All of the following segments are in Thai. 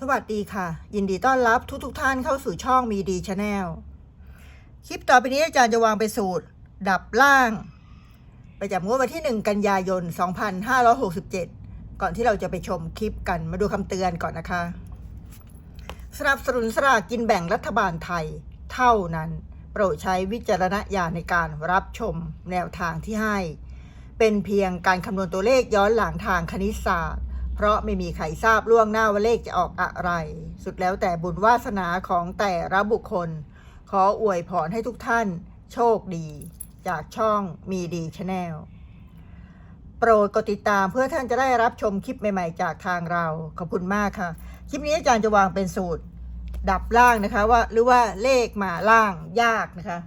สวัสดีค่ะ ยินดีต้อนรับทุกทท่านเข้าสู่ช่องมีดีชาแนลคลิปต่อไปนี้อาจารย์จะวางไปสูตร ดับล่าง ประจำงวดวันที่ 1 กันยายน 2567 ก่อนที่เราจะไปชมคลิปกันมาดูคำเตือนก่อนนะคะ สนับสนุนสลากกินแบ่งรัฐบาลไทยเท่านั้น โปรดใช้วิจารณญาณในการรับชมแนวทางที่ให้ เป็นเพียงการคำนวณตัวเลขย้อนหลังทางคณิตศาสตร์ เพราะไม่มีใครทราบล่วงหน้าว่าเลขจะออกอะไร สุดแล้วแต่บุญวาสนาของแต่ละบุคคล ขออวยพรให้ทุกท่าน โชคดี จากช่องมีดีชาแนลโปรดกดติดตามเพื่อท่านจะได้รับชมคลิปใหม่ ๆ จากทางเรา ขอบคุณมากค่ะ คลิปนี้อาจารย์จะวางเป็นสูตร ดับล่างนะคะว่าหรือว่าเลขมาล่างยากนะคะ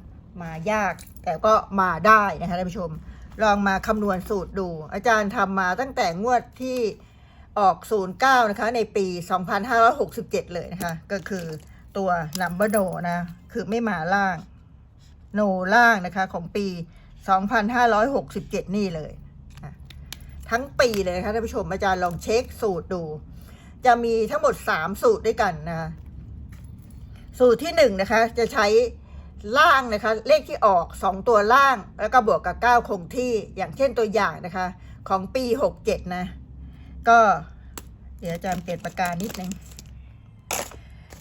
มายากแต่ก็มาได้นะคะท่านผู้ชม ลองมาคำนวณสูตรดู อาจารย์ทำมาตั้งแต่งวดที่ ออก 09 นะคะ ในปี 2567 เลยนะคะ ก็คือตัว number no นะ คือไม่มาล่าง no ล่างนะคะ ของปี 2567 นี่เลย ทั้งปีเลยนะคะท่านผู้ชมอาจารย์ลองเช็คสูตรดู จะมีทั้งหมด 3 สูตรด้วยกันนะคะสูตรที่1นะคะ จะใช้ล่างนะคะ เลขที่ออก 2 ตัวล่าง แล้วก็บวกกับ 9 คงที่อย่างเช่นตัวอย่างนะคะ ของปี 67 นะ ก็ เดี๋ยวอาจารย์เปลี่ยนปากกานิดนึง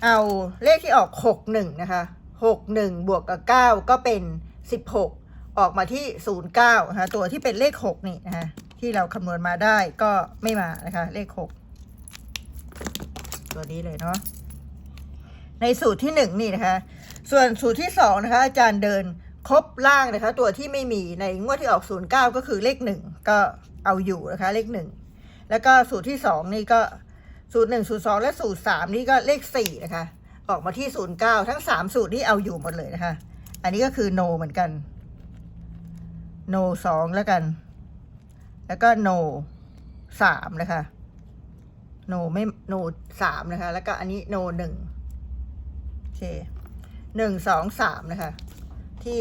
เอาเลขที่ออก 61 นะคะ 61 บวกกับ 9 ก็เป็น 16 ออกมาที่ 09 นะคะ ตัวที่เป็นเลข 6 นี่นะคะ ที่เราคำนวณมาได้ก็ไม่มานะคะ เลข 6 ตัวนี้เลยเนาะ ในสูตรที่หนึ่งนี่นะคะ ส่วนสูตรที่สองนะคะ อาจารย์เดินครบล่างนะคะ ตัวที่ไม่มีในงวดที่ออกศูนย์เก้าก็คือเลขหนึ่งก็เอาอยู่นะคะ เลขหนึ่ง แล้วก็สูตรที่สองนี่ก็สูตรหนึ่งสูตรสองและสูตรสามนี่ก็เลขสี่นะคะ ออกมาที่ศูนย์เก้าทั้งสามสูตรนี่เอาอยู่หมดเลยนะคะ อันนี้ก็คือโนเหมือนกันโนสองแล้วกัน แล้วก็โนสามนะคะโนไม่โนสามนะคะ แล้วก็อันนี้โนหนึ่งโอเคหนึ่งสองสามนะคะ ที่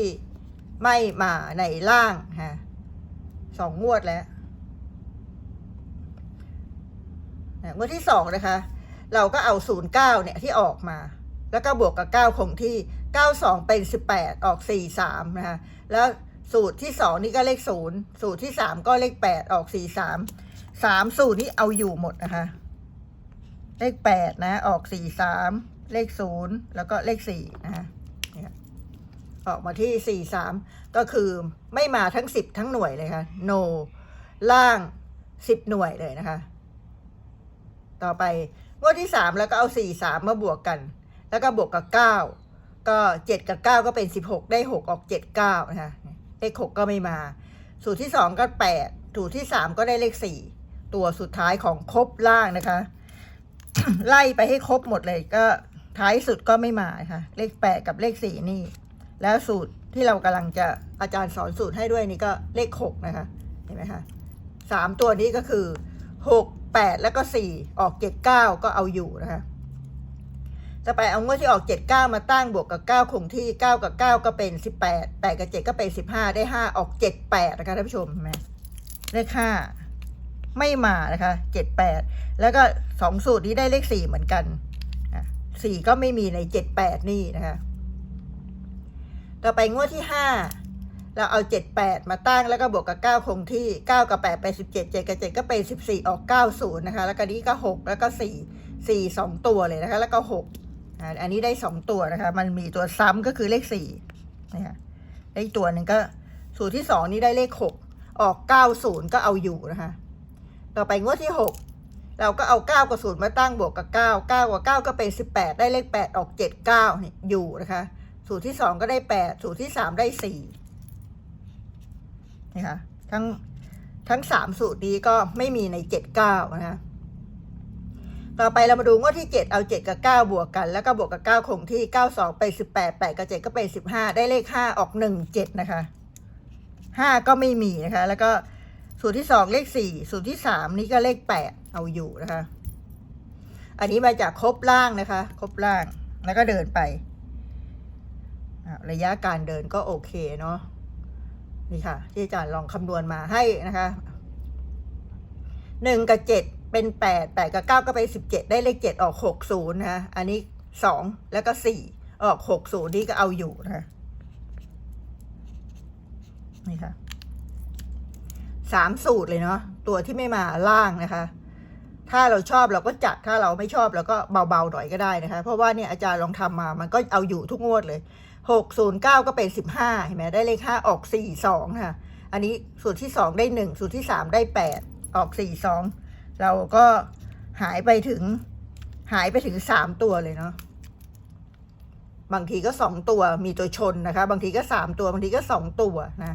ไม่มาในล่างฮะสองงวดแล้ว งวดที่สองนะคะ เราก็เอาศูนย์เก้าเนี่ยที่ออกมา แล้วก็บวกกับเก้าคงที่เก้าสองเป็นสิบแปดออกสี่สามนะคะแล้วสูตรที่สองนี่ก็เลขศูนย์สูตรที่สามก็เลขแปดออกสี่สามสามสูตรนี้เอาอยู่หมดนะคะ เลขแปดนะออกสี่สามเลขศูนย์แล้วก็เลขสี่นะคะออกมาที่สี่สามก็คือไม่มาทั้งสิบทั้งหน่วยเลยค่ะ no ล่างสิบหน่วยเลยนะคะ ต่อไป งวดที่สามแล้วก็เอาสี่สามมาบวกกัน แล้วก็บวกกับเก้าก็เจ็ดกับเก้าก็เป็นสิบหกได้หกออกเจ็ดเก้านะคะเลขหกก็ไม่มา สูตรที่สองก็แปดสูตรที่สามก็ได้เลขสี่ตัวสุดท้ายของครบล่างนะคะ ไล่ไปให้ครบหมดเลยก็ท้ายสุดก็ไม่มาค่ะ เลขแปดกับเลขสี่นี่ แล้วสูตรที่เรากำลังจะอาจารย์สอนสูตรให้ด้วยนี่ก็เลขหกนะคะ เห็นไหมคะสามตัวนี้ก็คือ หกแปดแล้วก็สี่ออกเจ็ดเก้าก็เอาอยู่นะคะจะไปเอางวดที่ออกเจ็ดเก้ามาตั้งบวกกับเก้าคงที่เก้ากับเก้าก็เป็นสิบแปดแปดกับเจ็ดก็เป็นสิบห้าได้ห้าออกเจ็ดแปดนะคะท่านผู้ชมเห็นไหมเลขห้าไม่มานะคะเจ็ดแปดแล้วก็สองสูตรนี้ได้เลขสี่เหมือนกันสี่ก็ไม่มีในเจ็ดแปดนี่นะคะต่อไปงวดที่ห้า เราเอาเจ็ดแปดมาตั้งแล้วก็บวกกับเก้าคงที่เก้ากับแปดไปสิบเจ็ดเจ็ดกับเจ็ดก็เป็นสิบสี่ออกเก้าศูนย์นะคะ แล้วก็นี้ก็หกแล้วก็สี่สี่สองตัวเลยนะคะ แล้วก็หกอันนี้ได้สองตัวนะคะ มันมีตัวซ้ำก็คือเลขสี่นะคะได้ตัวหนึ่งก็สูตรที่สองนี้ได้เลขหกออกเก้าศูนย์ก็เอาอยู่นะคะ ต่อไปงวดที่หกเราก็เอาเก้ากับศูนย์มาตั้งบวกกับเก้าเก้ากับเก้าก็เป็นสิบแปดได้เลขแปดออกเจ็ดเก้านี่อยู่นะคะ สูตรที่สองก็ได้แปดสูตรที่สามได้สี่ นะคะทั้งทั้งสามสูตรนี้ก็ไม่มีในเจ็ดเก้านะต่อไปเรามาดูงวดที่เจ็ดเอาเจ็ดกับเก้าบวกกัน แล้วก็บวกกับเก้าคงที่เก้าสองไปสิบแปดแปดกับเจ็ดก็เป็นสิบห้าได้เลขห้าออกหนึ่งเจ็ดนะคะห้าก็ไม่มีนะคะ แล้วก็สูตรที่สองเลขสี่สูตรที่สามนี่ก็เลขแปดเอาอยู่นะคะ อันนี้มาจากครบล่างนะคะ ครบล่างแล้วก็เดินไประยะการเดินก็โอเคเนาะ นี่ค่ะ ที่อาจารย์ลองคำนวณมาให้นะคะหนึ่งกับเจ็ดเป็นแปดแปดกับเก้าก็เป็นสิบเจ็ดได้เลขเจ็ดออกหกศูนย์นะคะอันนี้สองแล้วก็สี่ออกหกศูนย์นี่ก็เอาอยู่นะคะนี่ค่ะสามสูตรเลยเนาะตัวที่ไม่มาล่างนะคะ ถ้าเราชอบเราก็จัดถ้าเราไม่ชอบเราก็เบาๆหน่อยก็ได้นะคะ เพราะว่าเนี่ยอาจารย์ลองทำมา มันก็เอาอยู่ทุกงวดเลย หกศูนย์เก้าก็เป็นสิบห้าเห็นไหมได้เลขห้าออกสี่สองค่ะอันนี้สูตรที่สองได้หนึ่งสูตรที่สามได้แปดออกสี่สองเราก็หายไปถึง หายไปถึงสามตัวเลยเนาะบางทีก็สองตัวมีตัวชนนะคะ บางทีก็สามตัวบางทีก็สองตัวนะ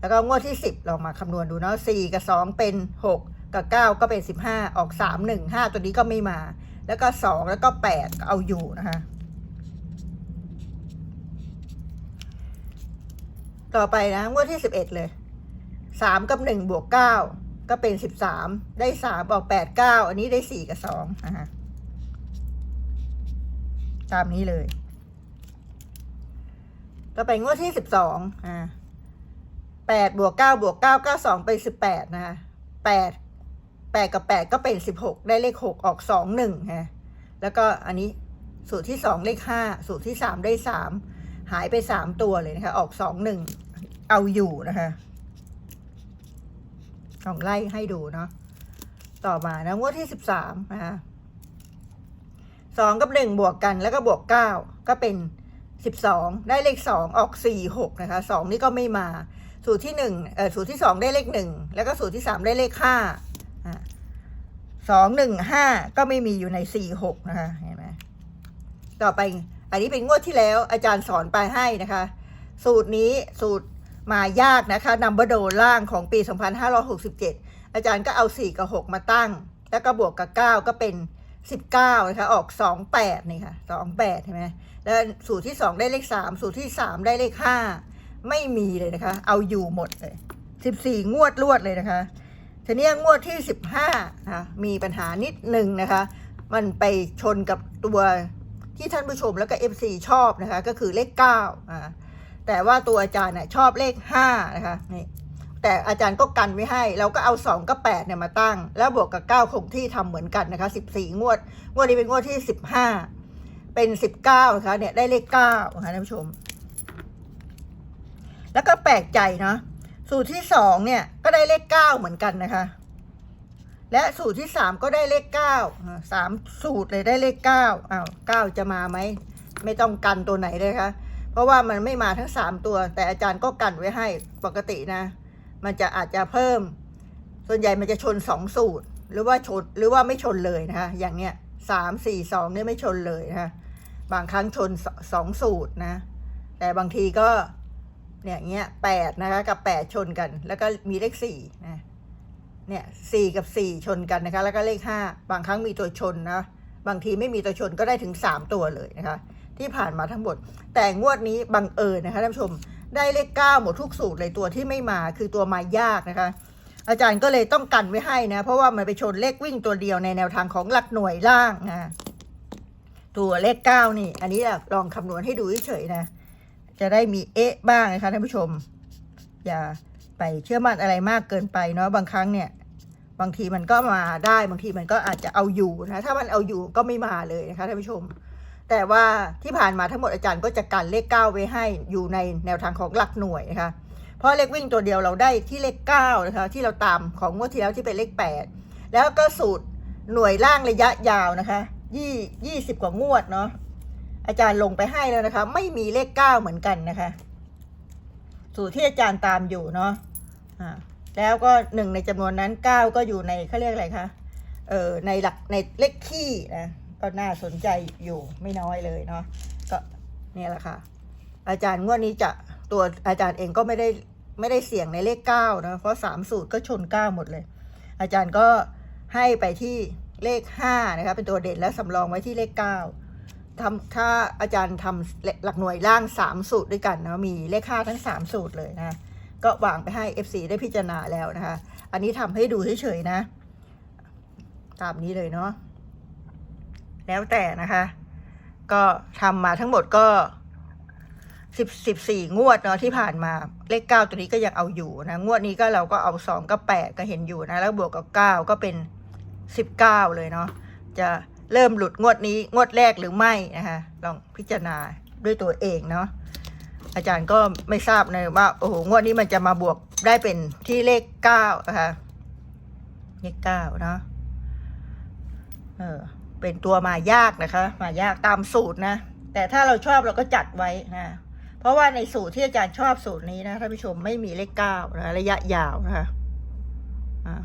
แล้วก็งวดที่สิบลองมาคำนวณดูเนาะสี่กับสองเป็นหกกับเก้าก็เป็นสิบห้าออกสามหนึ่งห้าตัวนี้ก็ไม่มา แล้วก็สองแล้วก็แปดก็เอาอยู่นะคะ ต่อไปนะงวดที่สิบเอ็ดเลยสามกับหนึ่งบวกเก้าก็เป็นสิบสามได้สามออกแปดเก้าอันนี้ได้สี่กับสองนะคะตามนี้เลย ต่อไปงวดที่สิบสองอ่าแปดบวกเก้าบวกเก้าเก้าสองเป็นสิบแปดนะคะแปดแปดกับแปดก็เป็นสิบหกได้เลขหกออกสองหนึ่งฮะแล้วก็อันนี้สูตรที่สองเลขห้าสูตรที่สามได้สาม หายไปสามตัวเลยนะคะ ออกสองหนึ่งเอาอยู่นะคะลองไล่ให้ดูเนาะต่อมานะงวดที่สิบสามนะคะสองกับหนึ่งบวกกันแล้วก็บวกเก้าก็เป็นสิบสองได้เลขสองออกสี่หกนะคะสองนี่ก็ไม่มา สูตรที่หนึ่งเออสูตรที่สองได้เลขหนึ่งแล้วก็สูตรที่สามได้เลขห้าสองหนึ่งห้าก็ไม่มีอยู่ในสี่หกนะคะเห็นไหมต่อไป อันนี้เป็นงวดที่แล้วอาจารย์สอนไปให้นะคะ สูตรนี้สูตรมายากนะคะนัมเบอร์โดล่างของปี 2567 อาจารย์ก็เอา 4 กับ 6 มาตั้ง แล้วก็บวกกับ 9 ก็เป็น 19 นะคะ ออก 28 นี่ค่ะ 28 ใช่ไหมแล้วสูตรที่ 2 ได้เลข 3 สูตรที่ 3 ได้เลข 5 ไม่มีเลยนะคะ เอาอยู่หมดเลย 14 งวดรวดเลยนะคะทีนี้งวดที่ 15 นะคะ มีปัญหานิดหนึ่งนะคะ มันไปชนกับตัว ที่ท่านผู้ชมแล้วก็ FC ชอบนะคะ ก็คือเลข9อ่าแต่ว่าตัวอาจารย์เนี่ยชอบเลข5นะคะนี่แต่อาจารย์ก็กันไว้ให้ เราก็เอา 2 กับ8เนี่ยมาตั้ง แล้วบวกกับ 9 คงที่ทำเหมือนกันนะคะ 14 งวด งวดนี้เป็นงวดที่ 15 เป็น 19นะคะเนี่ยได้เลข9นะคะท่านผู้ชม แล้วก็แปลกใจเนาะสูตรที่สองเนี่ยก็ได้เลขเก้าเหมือนกันนะคะ และสูตรที่สามก็ได้เลขเก้าสามสูตรเลยได้เลขเก้าอ้าวเก้าจะมาไหม ไม่ต้องกันตัวไหนเลยคะเพราะว่ามันไม่มาทั้งสามตัว แต่อาจารย์ก็กันไว้ให้ปกตินะ มันจะอาจจะเพิ่ม ส่วนใหญ่มันจะชนสองสูตร หรือว่าชนหรือว่าไม่ชนเลยนะคะอย่างเนี้ยสามสี่สองเนี่ยไม่ชนเลยนะคะบางครั้งชนสสองสูตรนะ แต่บางทีก็เนี่ยเงี้ยแปดนะคะกับแปดชนกัน แล้วก็มีเลขสี่นะ เนี่ยสี่กับสี่ชนกันนะคะ แล้วก็เลขห้าบางครั้งมีตัวชนนะบางทีไม่มีตัวชนก็ได้ถึงสามตัวเลยนะคะ ที่ผ่านมาทั้งหมด แต่งวดนี้บังเอิญนะคะท่านผู้ชมได้เลขเก้าหมดทุกสูตรเลยตัวที่ไม่มาคือตัวมายากนะคะ อาจารย์ก็เลยต้องกันไว้ให้นะ เพราะว่ามันไปชนเลขวิ่งตัวเดียวในแนวทางของหลักหน่วยล่างนะตัวเลขเก้านี่ อันนี้ลองคำนวณให้ดูเฉยๆนะ จะได้มีเอ๊ะบ้างนะคะท่านผู้ชม อย่า ไปเชื่อมั่นอะไรมากเกินไปเนาะบางครั้งเนี่ยบางทีมันก็มาได้บางทีมันก็อาจจะเอาอยู่นะถ้ามันเอาอยู่ก็ไม่มาเลยนะคะท่านผู้ชม แต่ว่าที่ผ่านมาทั้งหมดอาจารย์ก็จะกันเลขเก้าไว้ให้อยู่ในแนวทางของหลักหน่วยนะคะเพราะเลขวิ่งตัวเดียวเราได้ที่เลขเก้านะคะที่เราตามของงวดที่แล้วที่เป็นเลขแปดแล้วก็สูตรหน่วยล่างระยะยาวนะคะยี่ยี่สิบกว่างวดเนาะอาจารย์ลงไปให้แล้วนะคะ ไม่มีเลขเก้าเหมือนกันนะคะ สูตรที่อาจารย์ตามอยู่เนาะ แล้วก็หนึ่งในจำนวนนั้นเก้าก็อยู่ในเขาเรียกอะไรคะเออในหลักในเลขขี้นะก็น่าสนใจอยู่ไม่น้อยเลยเนาะก็เนี่ยแหละค่ะ อาจารย์งวดนี้จะตัวอาจารย์เองก็ไม่ได้ไม่ได้เสี่ยงในเลขเก้านะเพราะสามสูตรก็ชนเก้าหมดเลย อาจารย์ก็ให้ไปที่เลขห้านะคะเป็นตัวเด่นและสำรองไว้ที่เลขเก้าทำถ้าอาจารย์ทำหลักหน่วยล่างสามสูตรด้วยกันนะมีเลขค่าทั้งสามสูตรเลยนะ ก็วางไปให้ FC ได้พิจารณาแล้วนะคะ อันนี้ทำให้ดูเฉยๆนะ ตามนี้เลยเนาะแล้วแต่นะคะ ก็ทำมาทั้งหมดก็สิบสิบสี่งวดเนาะที่ผ่านมาเลขเก้าตัวนี้ก็ยังเอาอยู่นะ งวดนี้ก็เราก็เอาสองกับแปดก็เห็นอยู่นะ แล้วบวกกับเก้าก็เป็นสิบเก้าเลยเนาะจะเริ่มหลุดงวดนี้งวดแรกหรือไม่นะคะลองพิจารณาด้วยตัวเองเนาะ อาจารย์ก็ไม่ทราบนะว่าโอ้โหงวดนี้มันจะมาบวกได้เป็นที่เลขเก้านะคะเลขเก้าเนาะเออ เป็นตัวมายากนะคะ มายากตามสูตรนะ แต่ถ้าเราชอบเราก็จัดไว้นะ เพราะว่าในสูตรที่อาจารย์ชอบสูตรนี้นะท่านผู้ชมไม่มีเลขเก้านะระยะยาวนะคะอ่า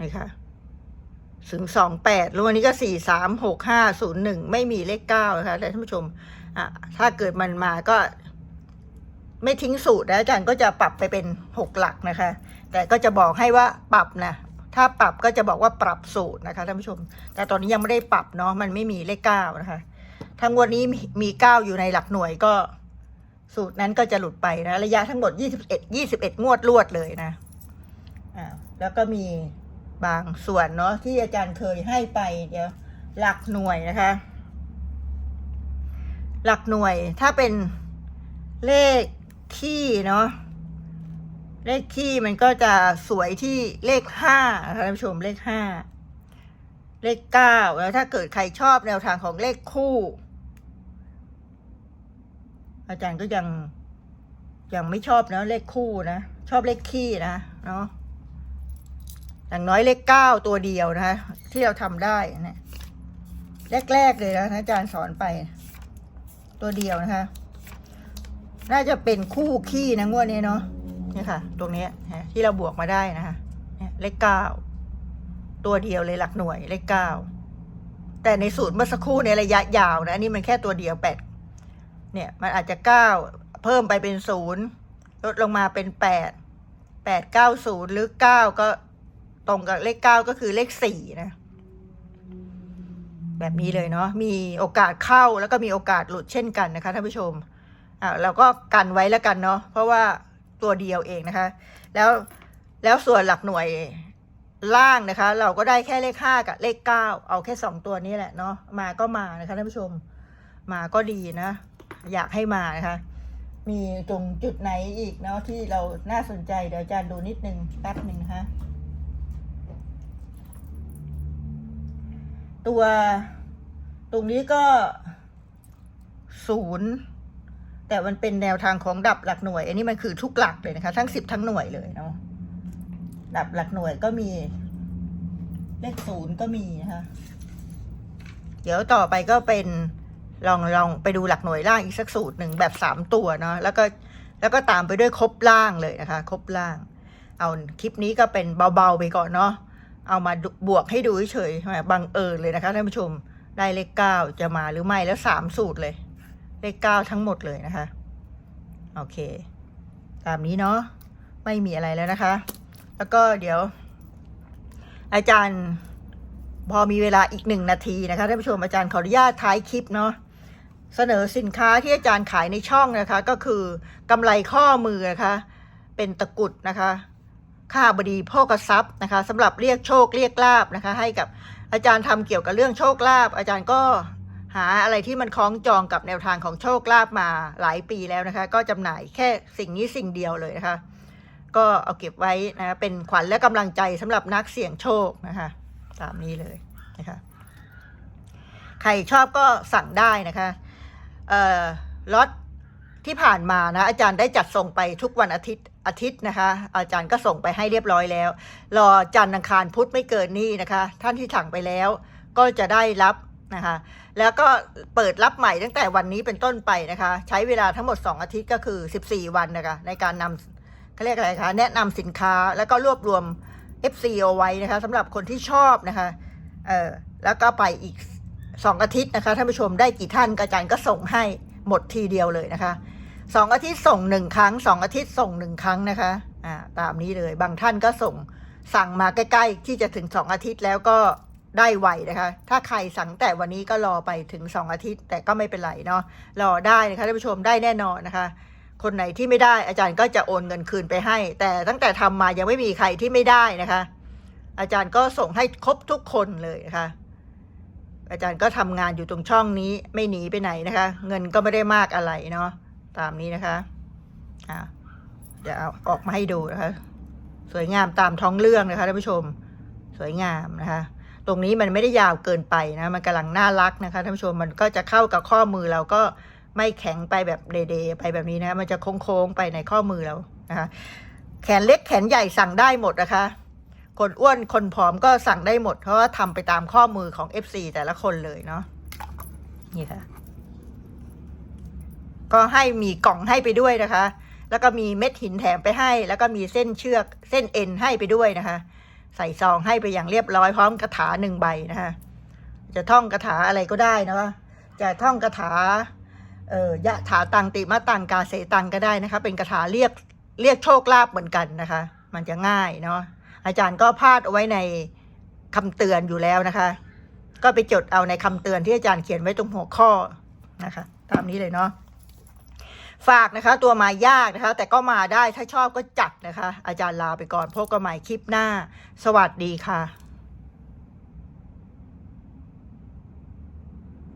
นี่ค่ะถึงสองแปดแล้ววันนี้ก็สี่สามหกห้าศูนย์หนึ่งไม่มีเลขเก้านะคะแต่ท่านผู้ชมอะถ้าเกิดมันมาก็ ไม่ทิ้งสูตรนะอาจารย์ก็จะปรับไปเป็นหกหลักนะคะ แต่ก็จะบอกให้ว่าปรับนะถ้าปรับก็จะบอกว่าปรับสูตรนะคะท่านผู้ชม แต่ตอนนี้ยังไม่ได้ปรับเนาะมันไม่มีเลขเก้านะคะทั้งวันนี้มีเก้าอยู่ในหลักหน่วยก็ สูตรนั้นก็จะหลุดไปนะระยะทั้งหมด21 21งวดรวดเลยนะอ่าแล้วก็มีบางส่วนเนาะที่อาจารย์เคยให้ไปเดี๋ยวหลักหน่วยนะคะ หลักหน่วยถ้าเป็นเลข ที่เนาะเลขที่มันก็จะสวยที่เลขห้าท่านผู้ชมเลขห้าเลขเก้าแล้วถ้าเกิดใครชอบแนวทางของเลขคู่ อาจารย์ก็ยังยังไม่ชอบเนาะเลขคู่นะ ชอบเลขคี่นะเนาะอย่างน้อยเลขเก้าตัวเดียวนะคะที่เราทำได้นี่แรกๆเลยนะอาจารย์สอนไป ตัวเดียวนะคะ น่าจะเป็นคู่ขี้นะงวดนี้เนาะนี่ค่ะ ตรงนี้นะที่เราบวกมาได้นะคะเลขเก้าตัวเดียวเลยหลักหน่วยเลขเก้าแต่ในสูตรเมื่อสักครู่ในระยะยาวนะอันนี้มันแค่ตัวเดียวแปดเนี่ย มันอาจจะเก้าเพิ่มไปเป็นศูนย์ลดลงมาเป็นแปดแปดเก้าศูนย์หรือเก้าก็ตรงกับเลขเก้าก็คือเลขสี่นะ แบบนี้เลยเนาะมีโอกาสเข้าแล้วก็มีโอกาสหลุดเช่นกันนะคะท่านผู้ชม อ่าเราก็กันไว้แล้วกันเนาะเพราะว่าตัวเดียวเองนะคะ แล้วแล้วส่วนหลักหน่วยล่างนะคะ เราก็ได้แค่เลขห้ากับเลขเก้าเอาแค่สองตัวนี้แหละเนาะมาก็มานะคะท่านผู้ชมมาก็ดีนะ อยากให้มานะคะ มีตรงจุดไหนอีกเนาะที่เราน่าสนใจเดี๋ยวอาจารย์ดูนิดนึงแป๊บหนึ่งนะคะตัวตรงนี้ก็ศูนย์ แต่มันเป็นแนวทางของดับหลักหน่วย อันนี้มันคือทุกหลักเลยนะคะ ทั้งสิบทั้งหน่วยเลยเนาะดับหลักหน่วยก็มี เลขศูนย์ก็มีนะคะเดี๋ยวต่อไปก็เป็นลองลองไปดูหลักหน่วยล่างอีกสักสูตรหนึ่งแบบสามตัวเนาะแล้วก็แล้วก็ตามไปด้วยครบล่างเลยนะคะ ครบล่าง เอาคลิปนี้ก็เป็นเบาๆไปก่อนเนาะเอามาบวกให้ดูเฉยๆบังเอิญเลยนะคะท่านผู้ชมได้เลขเก้าจะมาหรือไม่แล้วสามสูตรเลย เลขเก้าทั้งหมดเลยนะคะ โอเค ตามนี้เนาะไม่มีอะไรแล้วนะคะ แล้วก็เดี๋ยว อาจารย์พอมีเวลาอีกหนึ่งนาทีนะคะท่านผู้ชมอาจารย์ขออนุญาตท้ายคลิปเนาะเสนอสินค้าที่อาจารย์ขายในช่องนะคะ ก็คือกำไรข้อมือนะคะ เป็นตะกุดนะคะข้าบดีพ่อกทรัพย์นะคะสำหรับเรียกโชคเรียกลาบนะคะ ให้กับอาจารย์ทำเกี่ยวกับเรื่องโชคลาภอาจารย์ก็ หาอะไรที่มันคล้องจองกับแนวทางของโชคลาภมาหลายปีแล้วนะคะ ก็จำหน่ายแค่สิ่งนี้สิ่งเดียวเลยนะคะ ก็เอาเก็บไว้นะคะเป็นขวัญและกำลังใจสำหรับนักเสี่ยงโชคนะคะ ตามนี้เลยนะคะ ใครชอบก็สั่งได้นะคะเอ่อล็อตที่ผ่านมานะอาจารย์ได้จัดส่งไปทุกวันอาทิตย์อาทิตย์นะคะ อาจารย์ก็ส่งไปให้เรียบร้อยแล้ว รอจันทร์อังคารพุธไม่เกินนี้นะคะ ท่านที่สั่งไปแล้วก็จะได้รับนะคะ แล้วก็เปิดรับใหม่ตั้งแต่วันนี้เป็นต้นไปนะคะ ใช้เวลาทั้งหมด 2 อาทิตย์ก็คือ 14 วันนะคะในการนำเขาเรียกอะไรคะ แนะนำสินค้าแล้วก็รวบรวม FC เอาไว้นะคะสำหรับคนที่ชอบนะคะเออแล้วก็ไปอีกสองอาทิตย์นะคะท่านผู้ชมได้กี่ท่านอาจารย์ก็ส่งให้หมดทีเดียวเลยนะคะสองอาทิตย์ส่งหนึ่งครั้งสองอาทิตย์ส่งหนึ่งครั้งนะคะอ่าตามนี้เลยบางท่านก็ส่งสั่งมาใกล้ ๆ ที่จะถึงสองอาทิตย์แล้วก็ ได้ไวนะคะ ถ้าใครสั่งแต่วันนี้ก็รอไปถึงสองอาทิตย์ แต่ก็ไม่เป็นไรเนาะ รอได้นะคะท่านผู้ชมได้แน่นอนนะคะ คนไหนที่ไม่ได้อาจารย์ก็จะโอนเงินคืนไปให้ แต่ตั้งแต่ทำมายังไม่มีใครที่ไม่ได้นะคะ อาจารย์ก็ส่งให้ครบทุกคนเลยนะคะ อาจารย์ก็ทำงานอยู่ตรงช่องนี้ไม่หนีไปไหนนะคะ เงินก็ไม่ได้มากอะไรเนาะ ตามนี้นะคะ อ่าเดี๋ยวเอาออกมาให้ดูนะคะ สวยงามตามท้องเรื่องนะคะท่านผู้ชม สวยงามนะคะ รงนี้มันไม่ได้ยาวเกินไปนะมันกำลังน่ารักนะคะท่านผู้ชมมันก็จะเข้ากับข้อมือเราก็ไม่แข็งไปแบบเดๆไปแบบนี้นะมันจะโค้งๆไปในข้อมือเรานะคะแขนเล็กแขนใหญ่สั่งได้หมดนะคะ คนอ้วนคนผอมก็สั่งได้หมด เพราะว่าทำไปตามข้อมือของ FC แต่ละคนเลยเนาะนี่ค่ะ ก็ให้มีกล่องให้ไปด้วยนะคะ แล้วก็มีเม็ดหินแถมไปให้ แล้วก็มีเส้นเชือกเส้นเอ็นให้ไปด้วยนะคะ ใส่ซองให้ไปอย่างเรียบร้อยพร้อมคาถาหนึ่งใบนะคะจะท่องคาถาอะไรก็ได้นะคะจะท่องคาถาเอ่อยะถาตังติมะตังกาเสตังก็ได้นะคะ เป็นคาถาเรียกเรียกโชคลาภเหมือนกันนะคะ มันจะง่ายเนาะอาจารย์ก็พาดเอาไว้ในคำเตือนอยู่แล้วนะคะ ก็ไปจดเอาในคำเตือนที่อาจารย์เขียนไว้ตรงหัวข้อนะคะ ตามนี้เลยเนาะ ฝากนะคะ ตัวมายากนะคะ แต่ก็มาได้ถ้าชอบก็จัดนะคะ อาจารย์ลาไปก่อนพบกันใหม่คลิปหน้า สวัสดีค่ะ